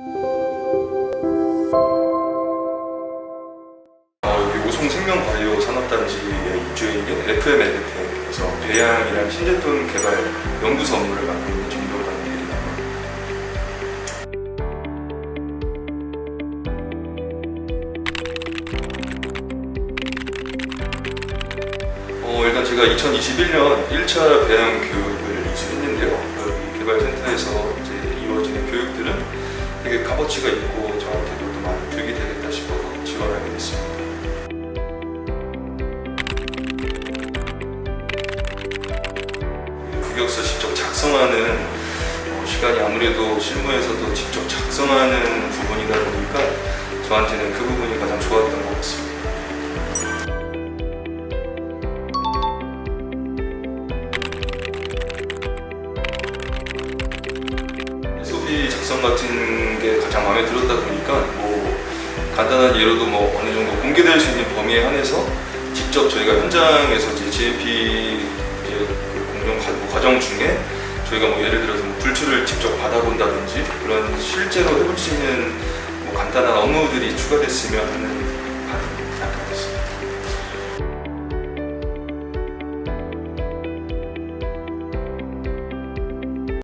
어, 여기 오송 생명바이오 산업단지에 입주해 있는 FM 에드텍에서 배양이랑 신제품 개발 연구소 업무를 맡고 있는 정도라는 일입니다. 어, 일단 제가 2021년 1차 배양 교육 어치가 있고 저한테도 또 많이 득이 되겠다 싶어서 지원하게 됐습니다. 흑역사 직접 작성하는 어, 시간이 아무래도 실무에서도 직접 작성하는 부분이다 보니까 저한테는 그 부분 작성 같은 게 가장 마음에 들었다 보니까 뭐 간단한 예로도 뭐 어느 정도 공개될 수 있는 범위에 한해서 직접 저희가 현장에서 이제 GMP 그 공정 과- 뭐 과정 중에 저희가 뭐 예를 들어서 뭐 불출을 직접 받아본다든지 그런 실제로 해볼 수 있는 뭐 간단한 업무들이 추가됐으면 하는